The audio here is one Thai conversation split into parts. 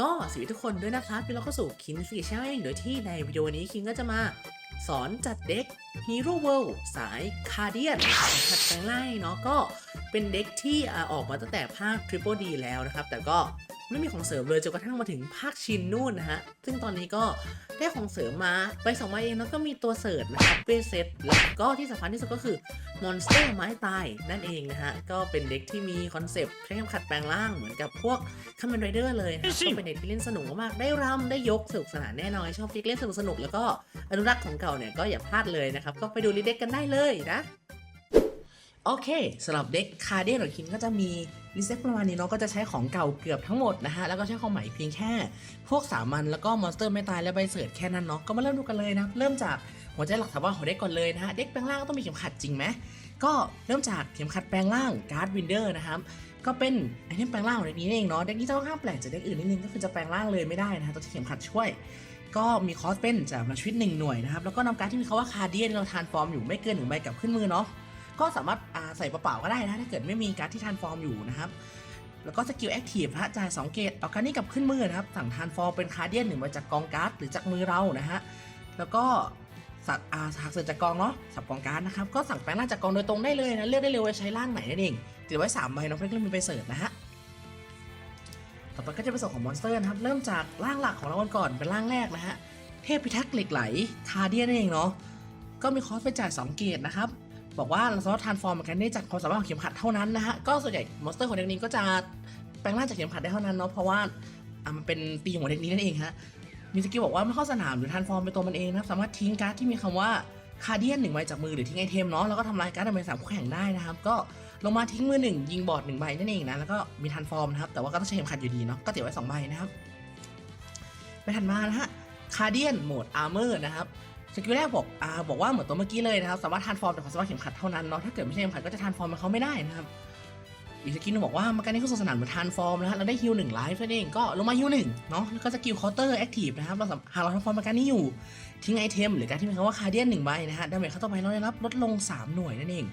ก็สวัสดีทุกคนด้วยนะครับที่เราเข้าสู่คินฟิชชั่นโดยที่ในวิดีโอนี้คิงก็จะมา สอนจัดเด็กฮีโร่เวิลด์สายคาเดียนขัดแปลงไล่เนาะก็เป็นเด็กที่อออกมาตั้งแต่ภาค Triple D แล้วนะครับ แต่ก็ ไม่มีของเสริมเลยจนกระทั่งมาถึงภาคชินนู่นนะฮะ ซึ่งตอนนี้ก็ได้ของเสริมมาไปสองมาเองแล้วก็มีตัวเสริร์ชนะครับเบสเซตแล้วก็ที่สำคัญที่สุดก็คือมอนสเตอร์ไม้ตายนั่นเองนะฮะ ก็เป็นเด็กที่มีคอนเซปต์ใช้คำขัดแปลงร่างเหมือนกับพวกคัมเมนไรเดอร์เลยนะก็เป็นเด็กที่เล่นสนุกมากได้รำได้ยกสนุกสนานแน่นอนชอบเด็กเล่นสนุกสนุกแล้วก็อนุรักษ์ของเก่าเนี่ยก็อย่าพลาดเลยนะครับก็ไปดูรีเด็กกันได้เลยนะ โอเคสำหรับเด็กคาเดียนหรือคินก็จะมีรีเซ็ตประมาณนี้เนาะก็จะใช้ของเก่าเกือบทั้งหมดนะฮะ แล้วก็ใช้ของใหม่เพียงแค่ พวกสามัญแล้วก็มอนสเตอร์ไม่ตายและใบเสิร์ตแค่นั้นเนาะก็มาเริ่มดูกันเลยนะ เริ่มจากหัวใจหลักสำคัญของเด็กก่อนเลยนะฮะ เด็กแปลงร่างก็ต้องมีเข็มขัดจริงไหมก็เริ่มจากเข็มขัดแปลงร่างการ์ดวินเดอร์นะครับก็เป็นไอเทมแปลงร่างของเด็กนี้เองเนาะเด็กนี้จะค่อนข้างแปลกจากเด็กอื่นนิดนึงก็คือจะแปลงร่างเลยไม่ได้นะฮะต้องใช้เข็มขัดช่วยก็มีคอสเป็นจากมาชีวิตหนึ่งหน่วยนะครับแล้วก็นำการดที่มีคาว่าคาเดียนเราทานฟอร์มอยู่ไม่เกินหนึ่งใบกับขึ้นมือเนาะ ก็สามารถอาใส่เปล่าๆก็ได้นะ ถ้าเกิดไม่มีการ์ดที่ทานฟอร์มอยู่นะครับ แล้วก็สกิลแอคทีฟฮะจ่าย2เกตเอาการนี้กับขึ้นมือนะครับ สั่งทานฟอร์มเป็นคาร์เดียนหนึ่งมาจากกองการ์ดหรือจากมือเรานะฮะ แล้วก็สัตว์อาหากเสิร์ฟจากกองเนาะสับกองการ์ดนะครับ ก็สั่งแปลงร่างจากกองโดยตรงได้เลยนะ เลือกได้เลยว่าใช้ร่างไหนนั่นเองติดไว้3ใบน้องเพื่อนๆมีไปเสิร์ฟนะฮะต่อไปก็จะเป็นส่วนของมอนสเตอร์นะครับ เริ่มจากร่างหลักของเรากันก่อนเป็นร่างแรกนะฮะ เทพพิทักษ์เหล็กไหล คาร์เดียนนั่นเองเนาะ ก็มีคอสไปจ่าย2เกตนะครับ บอกว่าเราสามารถทานฟอร์มมือนกันได้จากความสามารถของเข็มขัดเท่านั้นนะฮะ ก็ส่วนใหญ่มอนสเตอร์ของเด็กนี้ก็จะแปลงร่างจากเข็มขัดได้เท่านั้นเนาะ เพราะว่าอะมันเป็นปีของเด็กนี้นั่นเองฮะมีสกิลบอกว่าไม่เข้าสนามหรือทานฟอร์มเป็นตัวมันเองนะครับสามารถทิ้งการ์ดที่มีคำว่าคาเดียนหนึ่งใบจากมือหรือทิ้งไอเทมเนาะแล้วก็ทำลายการ์ดในใบสามคู่แข่งได้นะครับ ก็ลงมาทิ้งมือหนึ่งยิงบอร์ดหนึ่งใบนั่นเองนะแล้วก็มีทานฟอร์มนะครับแต่ว่าก็ต้องใช้เข็มขัดอยู่ดีเนาะก็ติดไว้สองใบนะครับไปถัดมานะฮะคาเดียนโหมดอาร์เมอร์นะครับ สกิลแรกบอกอ่าบอกว่าเหมือนตัวเมื่อกี้เลยนะครับสามารถทานฟอร์มจากความสามารถเข็มขัดเท่านั้นเนาะถ้าเกิดไม่ใช่เข็มขัดก็จะทานฟอร์มมันเขาไม่ได้นะครับอีกสกิลหนึงบอกว่ามาการนี้เข้าสนามเหมือนทานฟอร์มนะฮะเราได้ฮิลหนึ่งไลฟ์นั่นเองก็ลงมาฮิลหนึ่งเนาะแล้วก็สกิลคาน์เตอร์แอคทีฟนะครับเราหากเราทำฟอร์มมาการนี้อยู่ทิ้งไอเทมหรือการที่มีคำว่าคาเดียนหนึ่งใบนะฮะดาเมจเข้าต่อไปเราได้รับลดลง 3 หน่วยนั่นเอง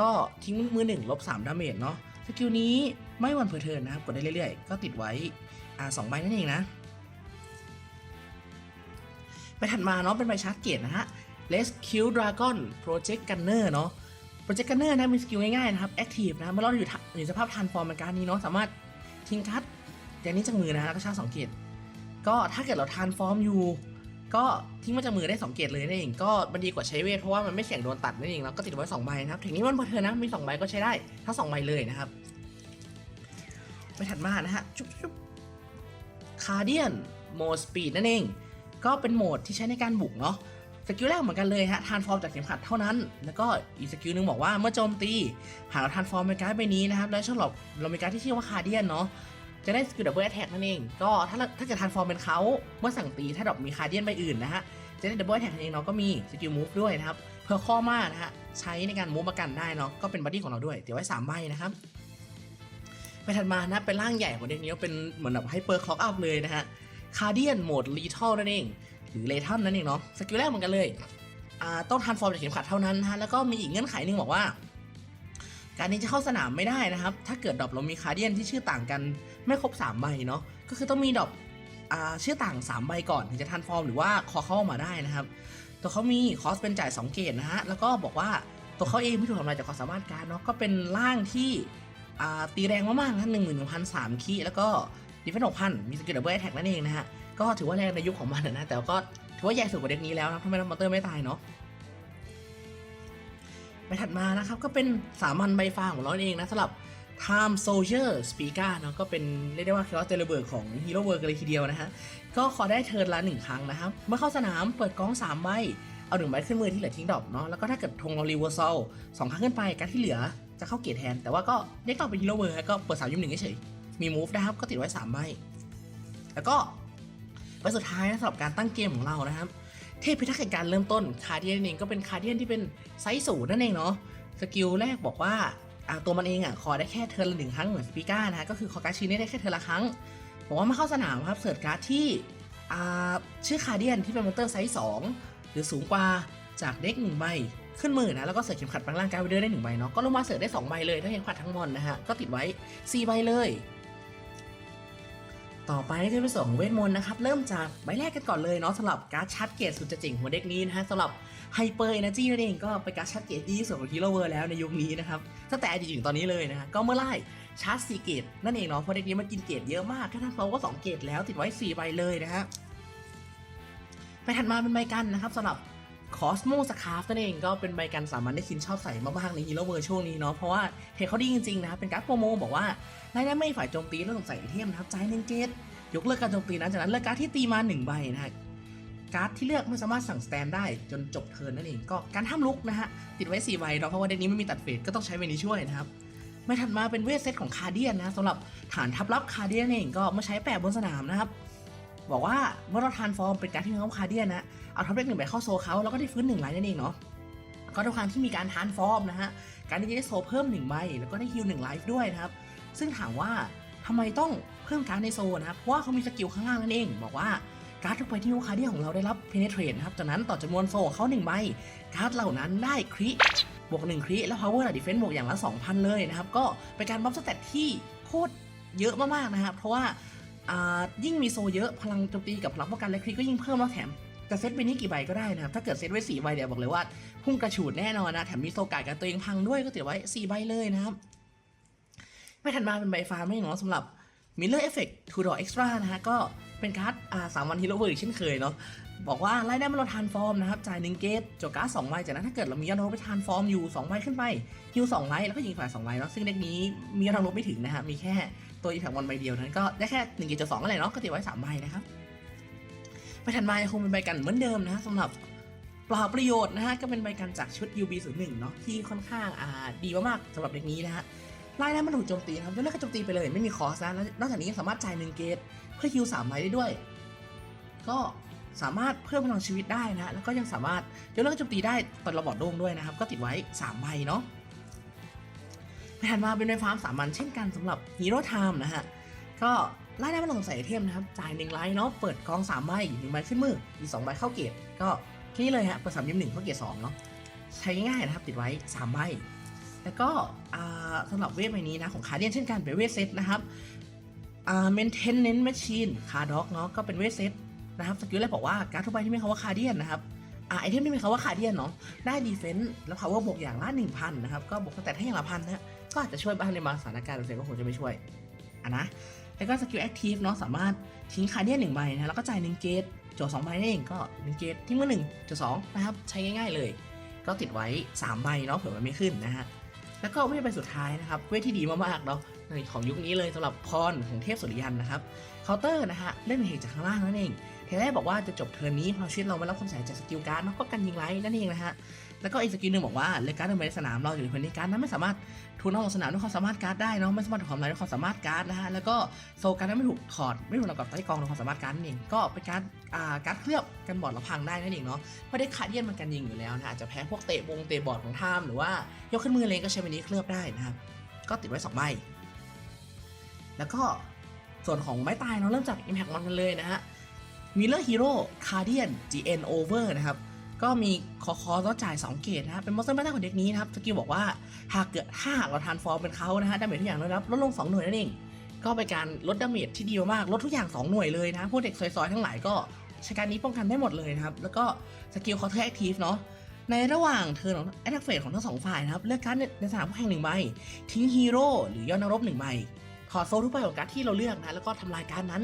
ก็ทิ้งมือหนึ่งลบ3ดาเมจเนาะสกิลนี้ไม่วันเผื่อเทิร์นนะครับกดได้เรื่อยๆ ก็ติดไว้อ่าสองใบนั่นเองนะ ไปถัดมาเนาะเป็นใบชาร์จเกียร์นะฮะ Rescue Dragon Project Gunner เนาะ Project Gunner นะมีสกิลง่ายๆนะครับ Active นะเมื่อเราอยู่อยู่ในสภาพทันฟอร์มในการนี้เนาะสามารถทิ้งคัดอย่นี้จากมือนะฮะแล้วก็ชาร์จสองเกียร์ก็ถ้าเกิดเราทานฟอร์มอยู่ก็ทิ้งมาจากมือได้สองเกตเลยนั่นเองก็มันดีกว่าใช้เวทเพราะว่ามันไม่เสี่ยงโดนตัดนั่นเองแล้วก็ติดไว้สองใบนะครับถึงนี้มันพอเธอนะมีสองใบก็ใช้ได้ทั้งสองใบเลยนะครับไปถัดมานะฮะชุบชุบคาร์เดียนโมสปีดนั่นเอง ก็เป็นโหมดที่ใช้ในการบุกเนาะสกิลแรกเหมือนกันเลยฮะทานฟอร์มจากเข็มขัดเท่านั้น แล้วก็อีกสกิลหนึงบอกว่าเมื่อโจมตีหากเราทานฟอร์มเป็นการ์ดใบนี้นะครับแล้วช่อบเรามีการ์ดที่ชื่อว่าคาเดียนเนาะจะได้สกิลดับเบิลแอทแทกนั่นเอง ก็ถ้าถ้าเกิดทานฟอร์มเป็นเขาเมื่อสั่งตีถ้าดอกมีคาเดียนใบอื่นนะฮะจะได้ดับเบิลแอทแทกเองเนาะก็มีสกิลมูฟด้วยนะครับเพื่อข้อมากนะฮะใช้ในการมูฟมากันได้เนาะก็เป็นบัดดี้ของเราด้วยเดี๋ยวไว้สามใบนะครับไปถัดมานะเป็นร่างใหญ่ของเด็กนี้เป็นเหมือนแบบไฮเปอร์คล็อกอัพเลยนะฮะ คาเดียนโหมดลีทัลนั่นเอง หรือเลทัลนั่นเองเนาะสกิลแรกเหมือนกันเลยต้องทานฟอร์มจากเข็มขัดเท่านั้นนะฮะแล้วก็มีอีกเงื่อนไขหนึ่งบอกว่า การนี้จะเข้าสนามไม่ได้นะครับ ถ้าเกิดดรอปเรามีคาเดียนที่ชื่อต่างกันไม่ครบ3ใบเนาะก็คือต้องมีดรอปชื่อต่าง 3 ใบก่อนถึงจะทานฟอร์มหรือว่าคอเข้ามาได้นะครับ ตัวเขามีคอสเป็นจ่าย 2 เกตนะฮะแล้วก็บอกว่าตัวเขาเองไม่ถูกทำลายจากความสามารถการเนาะก็เป็นร่างที่ตีแรงมากๆนะหนึ่งหมื่นหนึ่งพันสามคีแล้วก็ ดิฟเฟนหกพันมีสกิลดับเบิลแท็กนั่นเองนะฮะ ก็ถือว่าแรงในยุคของมันนะ แต่ก็ถือว่าใหญ่สุดกว่าเด็กนี้แล้วนะทำไมมอนเตอร์ไม่ตายเนาะไปถัดมานะครับก็เป็นสามัญใบฟ้าของเราเองนะสำหรับ Time Soldier Speaker เนาะก็เป็นเรียกได้ว่าค h อสเตเลเบิร์กของ Hero World กันเลยทีเดียวนะฮะ ก็ขอได้เทิร์นละหนึ่งครั้งนะครับ เมื่อเข้าสนามเปิดกอง3ใบเอาหนึ่งใบขึ้นมือที่เหลือทิ้งดอปเนาะแล้วก็ถ้าเกิดธงเรารีเวอร์ซลสองครั้งขึ้นไปการที่เหลือจะเข้าเกียร์แทน แต่ว่าก็เรียกต่อเป็น Hero World ฮะก็เปิดสามยุ่มหนึ่งเฉย มี move นะครับก็ติดไว้3ใบแล้วก็ใบสุดท้ายนะสำหรับการตั้งเกมของเรานะครับ เทพพิทักษ์แห่งการเริ่มต้นคาเดียนเองก็เป็นคาเดียนที่เป็นไซส์สูงนั่นเองเนาะสกิลแรกบอกว่าตัวมันเองอะขอได้แค่เทิร์นละหนึ่งครั้งเหมือนสปีก้านะฮะก็คือขอการดชิ้นได้แค่เทิร์นละครั้งบอกว่ามาเข้าสนามครับเสิร์ชการ์ดที่ชื่อคาเดียนที่เป็นมอนเตอร์ไซส์สองหรือสูงกว่าจากเด็กหนึ่งใบขึ้นมือนะแล้วก็เสิร์ชเข็มขัดแปลงร่างการ์ดไวเดอร์ได้หนึ่งใบเนาะก็ลงมาเสิร์ชได้สองใบเลยถ้าเข็มขัดทั้งมอนนะฮะก็ติดไว้สี่ใบเลย ต่อไปจะเป็นส่งเวทมนต์นะครับ เริ่มจากใบแรกกันก่อนเลยเนาะสำหรับการ์ดชาร์จเกตสุดจะเจ๋งของเด็กนี้นะฮะสำหรับไฮเปอร์เอเนจีนั่นเองก็เป็นการ์ดชาร์จเกตดีที่สุดของฮีโร่เวอร์แล้วในยุคนี้นะครับตั้งแต่อดีตถึงตอนนี้เลยนะฮะก็เมื่อไล่ชาร์จ4เกตนั่นเองเนาะเพราะเด็กนี้มันกินเกตเยอะมากแค่ทั้งเขาก็2เกตแล้วติดไว้4ใบเลยนะฮะไปถัดมาเป็นใบกันนะครับสำหรับ คอสโมสคาร์ฟนั่นเองก็เป็นใบกันสามัญได้คินชอบใส่มากๆในฮีโร่เวอร์ช่วงนี้เนาะเพราะว่าเทคเขาดีจริงๆนะครับเป็นการ์ดโปรโมบอกว่ารายได้ไม่ฝ่ายโจมตีแล้วต้องใส่ไอเทมนะครับจ่ายหนึ่งเกตยกเลิกการโจมตีนะจากนั้นเลือกการ์ดที่ตีมาหนึ่งใบนะฮะการ์ดที่เลือกไม่สามารถสั่งสแตนได้จนจบเทิร์นนั่นเองก็การห้ามลุกนะฮะติดไว้4ใบเนาเพราะว่าเด็กนี้ไม่มีตัดเฟสก็ต้องใช้ใบนี้ช่วยนะครับไม่ถัดมาเป็นเวทเซตของคาเดียนนะสำหรับฐานทัพลับคาเดียนเองก็มาใช้แปะบนสนามนะครับ บอกว่าเมื่อเราทานฟอร์มเป็นการที่มีเขาคาเดียนนะเอาทัพเล็กหนึ่งใบเข้าโซเขาแล้วก็ได้ฟื้นหนึ่งไลน์นั่นเองเนาะก็ด้วยความที่มีการทานฟอร์มนะฮะ การที่จะได้โซเพิ่มหนึ่งใบแล้วก็ได้ฮิลหนึ่งไลฟ์ด้วยนะครับ ซึ่งถามว่าทำไมต้องเพิ่มการในโซนะครับ เพราะว่าเขามีสกิลข้างล่างนั่นเอง บอกว่าการ์ดทุกใบที่ลูกค้าเดียของเราได้รับ penetrate นะครับ จากนั้นต่อจำนวนโซเของเขา1ใบ การ์ดเหล่านั้นได้คริบวก1คริแล้ว power และ defense บวกอย่างละ 2,000 เลยนะครับ ก็เป็นการบัฟสเตตที่โคตรเยอะมากๆนะครับ เพราะว่า ยิ่งมีโซเยอะพลังโจมตีกับพลังป้องกันและคริก็ยิ่งเพิ่มแล้วแถมจะเซตไปนี้กี่ใบก็ได้นะครับ ถ้าเกิดเซตไว้4ใบเดี๋ยวบอกเลยว่า พุ่งกระฉูดแน่นอนนะ แถมมีโซกาดกับตัวเองพังด้วยก็ติดไว้4ใบเลยนะครับ ไม่ทันมาเป็นใบฟ้าไม่เนาะสำหรับ Miller Effect Two Door Extra นะฮะก็เป็นการ์ดสามวันฮีโร่เวอร์อีกเช่นเคยเนาะบอกว่าไล่ได้เมื่อเราทานฟอร์มนะครับ จ่ายหนึ่งเกตจบการ์ดสองใบจากนั้นถ้าเกิดเรามียอดลบไปทานฟอร์มอยู่2ใบขึ้นไปฮิวสองไลท์แล้วก็ยิงฝ่ายสองไลท์เนาะซึ่งเด็กนี้มียอดลบไม่ถึงนะฮะมีแค่ ตัวอีแพควันใบเดียวนั้นก็ได้แค่หนึ่งเกตจบสองก็เลยเนาะก็ติดไว้สามใบนะครับไปทันมาคงเป็นใบกันเหมือนเดิมนะสำหรับปล่าประโยชน์นะฮะก็เป็นใบกันจากชุด UB01 เนาะที่ค่อนข้างอ่าดีมากๆสำหรับเด็กนี้นะฮะไล่ได้มันถูกโจมตีนะครับยกเลิกกโจมตีไปเลยไม่มีคอสนะแล้วนอกจากนี้ยังสามารถจ่ายหนึ่งเกตเพื่อคิวสามไลท์ได้ด้วย ก็สามารถเพิ่มพลังชีวิตได้นะแล้วก็ยังสามารถยกเลิกกโจมตีได้ตอนระบอดโด่งด้วยนะครับ ก็ติดไว้3ใบเนาะ ถัดมาเป็นในฟาร์มสามัญเช่นกันสำหรับฮีโร่ไทม์นะฮะ ก็ไล่ได้ไม่ลงใส่ไอเทมนะครับ จ่ายหนึ่งไลท์เนาะ เปิดกองสามใบหนึ่งใบขึ้นมืออีกสองใบเข้าเกตก็แค่นี้เลยฮะ เปิดสามยิมหนึ่งเข้าเกตสองเนาะ ใช้ง่ายนะครับ ติดไว้สามใบ แล้วก็อ่าสำหรับเวทใบนี้นะ ของคาเดียนเช่นกันเป็นเวทเซตนะครับอ่า maintenance machine คาด็อกเนาะ ก็เป็นเวทเซตนะครับสกิลแรกบอกว่าการดทุกใบที่มีคำว่าคาเดียนนะครับอ่าไอเทมที่มีคำว่าคาเดียนเนาะ ได้ดีเฟน s ์แล้ว power บวกอย่างละ1,000นนะครับ ก็บวกแต่ให้อย่างละพันนะ ก็อาจจะช่วยบ้างในบางสถานการณ์แต่ก็คงจะไม่ช่วยอะนะแล้วก็สกิลแอคทีฟเนาะสามารถทิ้งคาเดียนหนึ่งใบนะแล้วก็จ่ายหนึ่งเกตจทย์สองใบนั่นเองก็หนึ่งเกตทิ้งมาหนึ่งจทย์สองนะครับใช้ง่าย ๆ เลย ก็ติดไว้สามใบเนาะเผื่อมันไม่ขึ้นนะฮะแล้วก็เวทใบสุดท้ายนะครับเวทที่ดีมากๆเนาะในของยุคนี้เลยสำหรับพรของเทพสุริยันนะครับเคาน์เตอร์นะฮะเล่นเหตุจากข้างล่างนั่นเองเทแรกบอกว่าจะจบเทิร์นนี้เพอชีวิตเราไม่รับความเสียหายจากสกิลการ์ดเนาะก็กันยิงไลท์นั่นเองนะฮะ แล้วก็อีกสกิลหนึ่งบอกว่าเลกการ์ดในสนามเราอยู่ในพื้นที่การ์ดนั้นไม่สามารถทุนเอาลงสนามด้วยความสามารถการ์ดได้เนาะไม่สามารถถอดความไรด้วยความสามารถการ์ดนะฮะแล้วก็โซการ์ดนั้นไม่ถูกถอดไม่ถูกนำกับใต้กองด้วยความสามารถการ์ดนั่นเองก็เป็นการ์ดอ่าการ์ดเคลือบกันบอร์ดเราพังได้นั่นเองเนาะเพราะได้คาเดียนมันกันยิงอยู่แล้วนะอาจจะแพ้พวกเตะวงเตะบอร์ดของท่ามหรือว่ายกขึ้นมือเลยก็ใช้ใบนี้เคลือบได้นะครับก็ติดไว้2ใบแล้วก็ส่วนของไม้ตายเราเริ่มจาก Impact มันกันเลยนะฮะมิเลอร์ฮีโร่คาเดียน GN Over นะครับ ก็มีคอคอแล้วจ่าย 2 เกตนะครับเป็นมอสเตอร์ไม้ตาของเด็กนี้นะครับสกิลบอกว่าหากเกิดถ้าหากเราทานฟอร์มเป็นเขานะฮะดาเมจทุกอย่างได้รับลดลง 2 หน่วยนั่นเองก็เป็นการลดดาเมจที่ดีมากลดทุกอย่าง 2 หน่วยเลยนะพวกเด็กซอยๆทั้งหลายก็ใช้การนี้ป้องกันได้หมดเลยนะครับแล้วก็สกิลคอเทอร์แอคทีฟเนาะในระหว่างเทิร์นของแอตแทกเฟสของทั้งสองฝ่ายนะครับเลือกการ์ดในสนามแข่งหนึ่งใบทิ้งฮีโร่หรือยอดนักรบหนึ่งใบถอดโซ่ทุกใบของการ์ดที่เราเลือกนะแล้วก็ทำลายการ์ดนั้น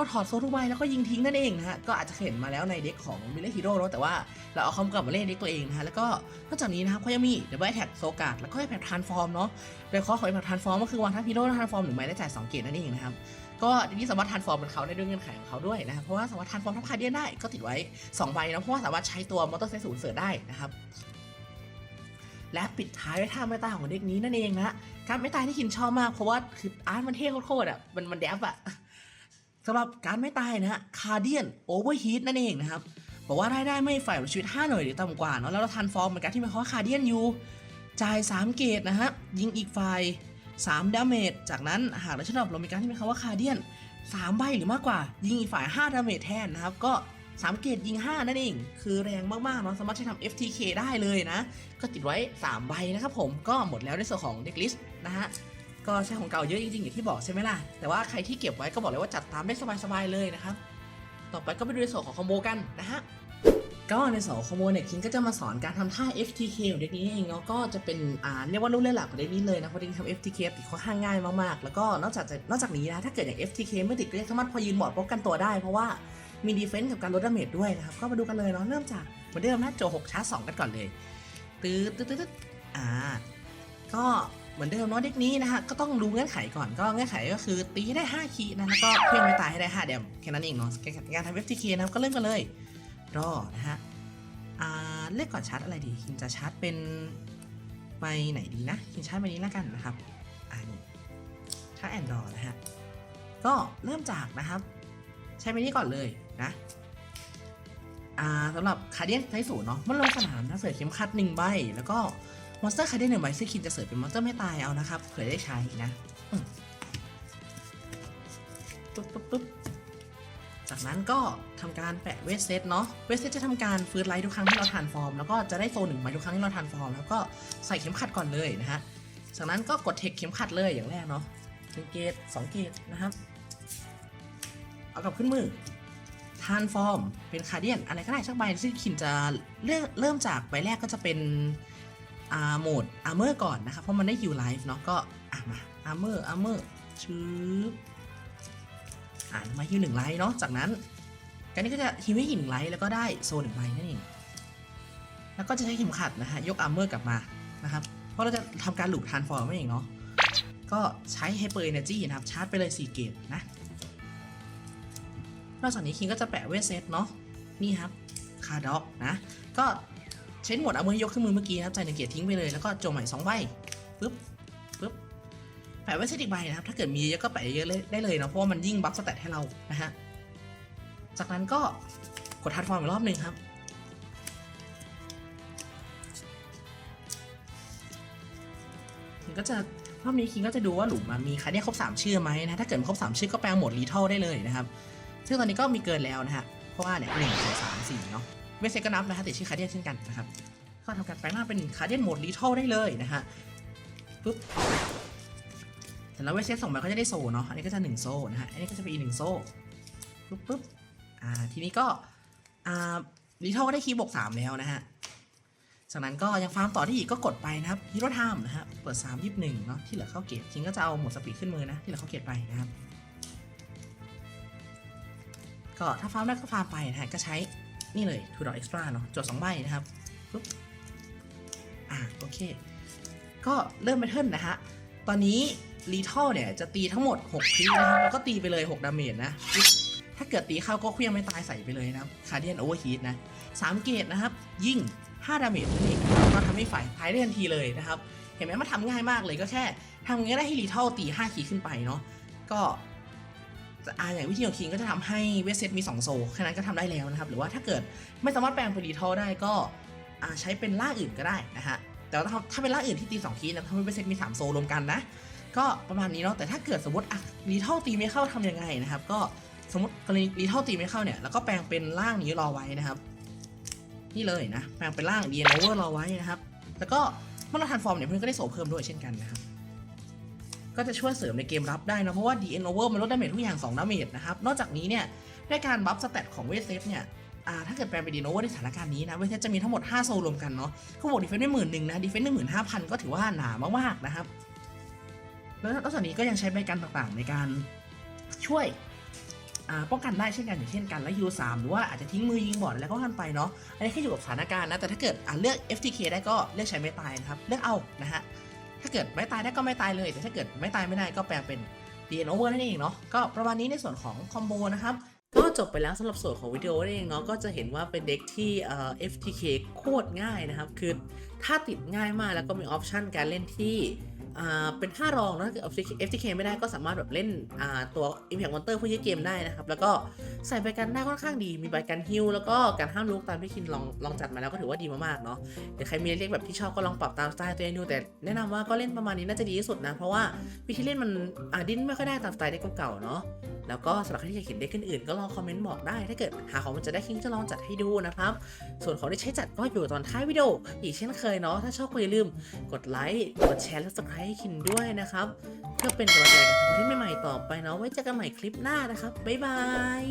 ก็ถอดโซ่ทุกใบแล้วก็ยิงทิ้งนั่นเองนะฮะก็อาจจะเห็นมาแล้วในเด็กของมิเลฮีโร่เนาะแต่ว่าเราเอาคำกลับมาเล่นเด็กตัวเองนะฮะแล้วก็นอกจากนี้นะครับเขายังมีเดบ b บ e แท็กโซกาดแล้วก็แท็กทรานส์ฟอร์มเนาะโดยข้อของแท็กทรานส์ฟอร์มก็คือวางทั้งฮีโร่และทรานส์ฟอร์มหนึ่งใบได้จ่ายสองเกตนั่นเองนะครับก็ทีนี้สามารถทานฟอร์มเป็นเขาได้ด้วยเงื่อนไขของเขาด้วยนะครับเพราะว่าสามารถทานฟอร์มทับคาเดียนได้ก็ติดไว้2ใบนะเพราะว่าสามารถใช้ตัวมอเตอร์ไซค์ศูนย์เสือได้นะครับและปิดท้ายด้วยท่าไม่ตายของเด็กนี้นั่นเองนะการไม่ตายที่คินชอบมากเพราะว่าคืออาร์ตมันเท่โคตรอะมันมันแดฟอะ สำหรับการไม่ตายนะฮะคาเดียนโอเวอร์ฮีทนั่นเองนะครับบอกว่าได้ได้ไม่ฝ่ายชีวิต 5 หน่วยหรือต่ำกว่าเนาะแล้วเราทันฟอร์มเหมือนกันที่มันเขาคาเดียนอยู่ จ่าย 3 เกตนะฮะยิงอีกฝ่าย3ดาเมจจากนั้นหากเราชอบเรามีการที่มีคำว่าคาเดียน3ใบหรือมากกว่า ยิงอีกฝ่าย5ดาเมจแทนนะครับก็3เกตยิง 5 นั่นเอง คือแรงมากๆเนาะสามารถใช้ทำ FTK ได้เลยนะ ก็ติดไว้ 3 ใบนะครับผมก็หมดแล้วในส่วนของเด็กลิสต์นะฮะ ก็ใช้ของเก่าเยอะจริงๆอย่างที่บอกใช่ไหมล่ะ แต่ว่าใครที่เก็บไว้ก็บอกเลยว่าจัดตามได้สบายๆเลยนะครับ ต่อไปก็ไปดูในส่วนของคอมโบกันนะฮะก็ในส่วนของคอมโบเนี่ยคิงก็จะมาสอนการทำท่า FTK ของเด็กนี้เองเนาะก็จะเป็นอ่าเรียกว่าลูกเล่นหลักของเด็กนี้เลยนะเพราะเด็กทำ FTK ติดค่อนข้างง่ายมากๆ แล้วก็นอกจากจะนอกจากนี้นะถ้าเกิดอย่าง FTK ไม่ติดก็ยังสามารถพอยืนบอดป้องกันตัวได้ เพราะว่ามีดีเฟนส์กับการลดดาเมจด้วยนะครับก็มาดูกันเลยเนาะเริ่มจากเหมือนเดิมนะโจ6ชาร์จ2กันก่อนเลยตื้อตื้อตื้อตื้ออ่าก็ มือนเดิมเนาะเด็กนี้นะฮะก็ต้องรู้เงื่อนไขก่อนก็เงื่อนไขก็คือตีให้ได้ 5 คีนะแล้วก็เพียงไม่ตายให้ได้5แดมแค่นั้นเองเนาะการทำ FTK นะครับก็เริ่มกันเลยรอนะฮะอ่าเลือกก่อนชาร์จอะไรดีคิงจะชาร์จเป็นใบไหนดีนะคิงชาร์จใบนี้แล้วกันนะครับอ่านี่ชาร์จแอนดรอนะฮะก็เริ่มจากนะครับใช้ใบนี้ก่อนเลยนะอ่าสำหรับคาเดียนไทสูนเนาะมันลงสนามนะเสือเข็มขัดหนึ่งใบแล้วก็ มอนสเตอร์คาเดนหนึ่งใบซึ่งคินจะเสิร์ฟเป็นมอนสเตอร์ไม่ตายเอานะครับเผื่อได้ใช้นะปุ๊บปุ๊บปุ๊บจากนั้นก็ทำการแปะเวสเซตเนาะ เวสเซตจะทำการฟื้นไลท์ทุกครั้งที่เราทานฟอร์ม แล้วก็จะได้โซนหนึ่งใบทุกครั้งที่เราทานฟอร์ม แล้วก็ใส่เข็มขัดก่อนเลยนะฮะ จากนั้นก็กดเทคเข็มขัดเลยอย่างแรกเนาะหนึ่งเกตสองเกตนะครับเอากลับขึ้นมือทานฟอร์ม เป็นคาเดียนอะไรก็ได้สักใบซึ่งคินจะเริ่มจากใบแรกก็จะเป็น อาโหมดอาร์เมอร์ก่อนนะครับเพราะมันได้ฮิวไลฟ์เนาะก็อะมาอาร์เมอร์อาร์เมอร์ชื้ออ่ามาฮิวหนึ่งไลฟ์เนาะจากนั้นการนี้ก็จะฮิวให้หินไลฟ์แล้วก็ได้โซนหนึ่งใบนั่นเองแล้วก็จะใช้เข็มขัดนะฮะยกอาร์เมอร์กลับมานะครับเพราะเราจะทำการหลุดทานฟอร์มนั่นเองเนาะก็ใช้ไฮเปอร์เอเนจีนะครับชาร์จไปเลย 4 เกตนะนอกจากนี้คิงก็จะแปะเวทเซตเนาะนี่ครับคาร์ด็อกนะก็ เช่นหมดเอามือยกขึ้นมือเมื่อกี้นะครับใจ่หนึ่งเกียร์ทิ้งไปเลยแล้วก็โจมใหม่สองใบปึ๊บปึ๊บแปะไว้เซตอีกใบนะครับ ถ้าเกิดมีเยอะก็แปะเยอะได้เลยเนาะเพราะว่ามันยิ่งบัฟสแตทให้เรานะฮะจากนั้นก็กดทัดฟอร์มอีกรอบหนึ่งครับก็จะรอบนี้คิงก็จะดูว่าหลุมอะมีใครได้ครบ 3 ชื่อไหมนะถ้าเกิดครบ 3 ชื่อก็แปลงหมดรีทัลได้เลยนะครับ ซึ่งตอนนี้ก็มีเกินแล้วนะฮะเพราะว่าเนี่ยหนึ่งสองสามสี่เนาะ เวสเซก็นับนะฮะติดชื่อคาเดียนเช่นกันนะครับก็ทำการแปลงร่างเป็นคาเดียนโหมดรีทัลได้เลยนะฮะปุ๊บเสร็จแล้วเวสเซส่งไปก็จะได้โซ่เนาะอันนี้ก็จะหนึ่งโซนะฮะอันนี้ก็จะเป็นอีกหนึ่งโซปุ๊บปุ๊บอ่าทีนี้ก็อ่ารีทัลก็ได้คีย์บวกสามแล้วนะฮะจากนั้นก็ยังฟาร์มต่อที่อีกก็กดไปนะครับฮีโร่ไทม์นะฮะเปิด3 2 1เนาะที่เหลือเข้าเกตคิงก็จะเอาหมดสปีดขึ้นมือนะที่เหลือเข้าเกตไปนะครับก็ถ้าฟาร์มได้ก็ฟาร์มไปนะฮะก็ใช้ นี่เลยทูดอกเอ็กซ์ตร้าเนาะจด2ใบนะครับปุ๊บอ่าโอเค ก็เริ่มไปเทิร์นนะฮะ ตอนนี้รีทัลเนี่ยจะตีทั้งหมด6คลินะครับ แล้วก็ตีไปเลย 6 ดาเมจนะ ถ้าเกิดตีเข้าก็เคลี้ยงไม่ตายใส่ไปเลยนะครับคาเดียนโอเวอร์ฮีทนะ3เกตนะครับ ยิ่ง 5 ดาเมจนั่นเองก็ทำให้ฝ่ายตายได้ทันทีเลยนะครับ เห็นไหมมันทำง่ายมากเลยก็แค่ทำง่ายได้ให้รีทัลตี5คีย์ขึ้นไปเนาะก็ อาอย่างวิธีของคิงก็จะทำให้เวสเซตมี 2 โซแค่นั้นก็ทำได้แล้วนะครับ หรือว่าถ้าเกิดไม่สามารถแปลงเป็นรีทัลได้ก็ใช้เป็นล่าอื่นก็ได้นะฮะ แต่ว่าถ้าถ้าเป็นล่าอื่นที่ตี2คีย์นะทำให้เวสเซตมี 3 โซรวมกันนะ ก็ประมาณนี้เนาะ แต่ถ้าเกิดสมมติรีทัลตีไม่เข้าทำยังไงนะครับ ก็สมมติกรณีรีทัลตีไม่เข้าเนี่ย แล้วก็แปลงเป็นล่างนี้รอไว้นะครับ นี่เลยนะ แปลงเป็นร่าง d n o v e r รอไว้นะครับ แล้วก็เมื่อเราทันฟอร์มเนี่ยเพื่อนก็ได้โสเพิ่มด้วยเช่นกันนะครับ ก็จะช่วยเสริมในเกมรับได้นะเพราะว่า d n o v e r มันลดดาเมจทุกอย่าง2ดาเมจนะครับนอกจากนี้เนี่ยด้วยการบัฟสเตตของเวทเซฟเนี่ยถ้าเกิดแปลงเป็น d n o v e r ในสถานการณ์นี้นะเวทเซฟจะมีทั้งหมด 5 โซลรวมกันเนาะเขาบอกดีเฟนซ์ไม่หมื่นหนึ่งนะดีเฟนซ์หนึ่งหมื่นห้าพันก็ถือว่าหนามากๆนะครับแล้วนอกจากนี้ก็ยังใช้ใบกันต่างๆในการช่วยป้องกันได้เช่นกันอย่างเช่นกันและยูสามหรือว่าอาจจะทิ้งมือยิงบอดแล้วก็กันไปเนาะอันนี้แค่อยู่กับสถานการณ์นะแต่ถ้าเกิดเลือก FTK ได้ก็เลือกใช้ไม่ตายนะครับเลือกเอานะฮะ ถ้าเกิดไม่ตายได้ก็ไม่ตายเลย แต่ถ้าเกิดไม่ตายไม่ได้ก็แปลงเป็น DN over นั่นเองเนาะก็ประมาณนี้ในส่วนของคอมโบนะครับก็จบไปแล้วสำหรับส่วนของวิดีโอนั่นเองเนาะก็จะเห็นว่าเป็นเด็กที่เอ่อ FTK โคตรง่ายนะครับ คือถ้าติดง่ายมากแล้วก็มีออปชันการเล่นที่ เป็นท่ารองนะถ้าเกิด FTK ไม่ได้ก็สามารถแบบเล่นตัว Impact Monster เพื่อยืดเกมได้นะครับ แล้วก็ใส่ใบกันได้ค่อนข้างดี มีใบกันฮิลแล้วก็การห้ามลุกตามที่คินลองลองจัดมาแล้วก็ถือว่าดีมากๆเนาะเดี๋ยวใครมีเรียกแบบที่ชอบก็ลองปรับตามสไตล์ตัวเองดูแต่แนะนำว่าก็เล่นประมาณนี้น่าจะดีที่สุดนะ เพราะว่าวิธีเล่นมันดิ้นไม่ค่อยได้ตามสไตล์เด็กเก่าๆเนาะแล้วก็สำหรับใครที่อยากเห็นเด็กอื่นๆก็ลองคอมเมนต์บอกได้ ถ้าเกิดหาของมันจะได้คิงจะลองจัดให้ดูนะครับ ส่วนของที่ใช้จัดก็อยู่ตอนท้ายวิดีโออีกเช่นเคยเนาะถ้าชอบก็อย่าลืมกดไลค์กดแชร์และ subscribe ให้ขินด้วยนะครับ เพื่อเป็นกำลังใจกับคอนเทนต์ใหม่ๆต่อไปเนาะไว้เจอกันใหม่คลิปหน้านะครับบ๊ายบาย